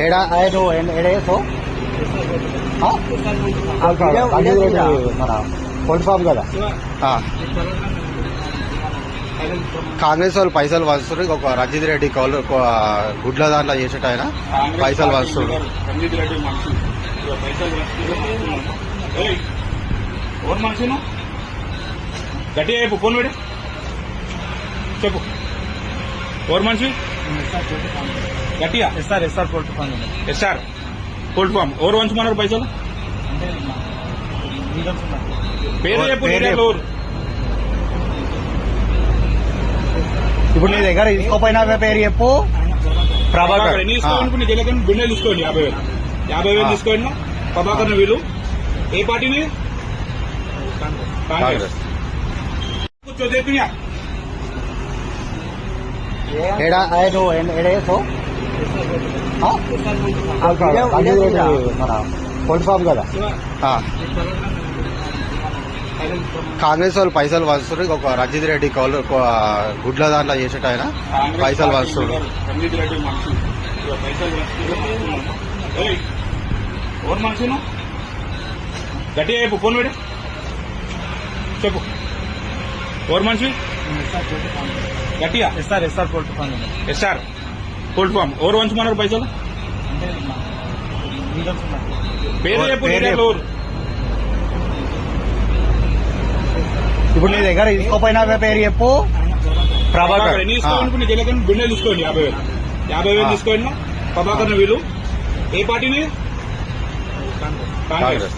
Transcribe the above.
ఏడా ఆయన ఏడేసో మన కోల్డ్ ఫామ్ కదా. ఆ. కాంగ్రెస్ వాళ్ళు పైసలు వస్తున్నారు ఒక రంజిత్ రెడ్డి కౌలు ఒక గుడ్ల దాంట్లో చేసేట ఆయన. పైసలు వస్తున్నారు రంజిత్ రెడ్డి మనిషి గట్టిగా చెప్పు ఫోన్ పెడు చెప్పు. ఎవరు మనిషి గట్టిగా SR SR cold farm SR cold farm ఎవరు వంచమన్నారు పైసలు పేరు చెప్పు. ఎవరు? ఇప్పుడు నీ దగ్గర తీసుకోపోయినా పేరు చెప్పు. ప్రభాకర్. ఎన్ని తీసుకోండి నీ దగ్గర బిండె తీసుకోండి యాభై వేలు. యాభై వేలు. తీసుకోండి. ప్రభాకర్ వీళ్ళు. ఏ పార్టీ మీద కాంగ్రెస్. కాంగ్రెస్. కూర్చో చెప్పినా? ఏడా? ఆయన ఏడేసో మన కోల్డ్ ఫామ్ కదా? ఆ. కాంగ్రెస్ వాళ్ళు పైసలు వస్తున్నారు ఒక రంజిత్ రెడ్డి కౌలు ఒక గుడ్ల దాంట్లో చేసేట ఆయన. పైసలు నువ్వు గట్టిగా చెప్పు ఫోన్ పెడు చెప్పు. ఎవరు మనిషి? గట్టిగా? SR SR cold farm SR cold farm. ఎవరు వంచమన్నారు పైసలు? పేరు చెప్పు ఇప్పుడు నీ దగ్గర తీసుకోపోయినా పేరు చెప్పు. ప్రభాకర్. ఎన్ని నీ దగ్గర బిండె తీసుకోండి యాభై వేలు. యాభై వేలు. తీసుకోండి. ప్రభాకర్ వీళ్ళు ఏ పార్టీ మీద కాంగ్రెస్. కాంగ్రెస్.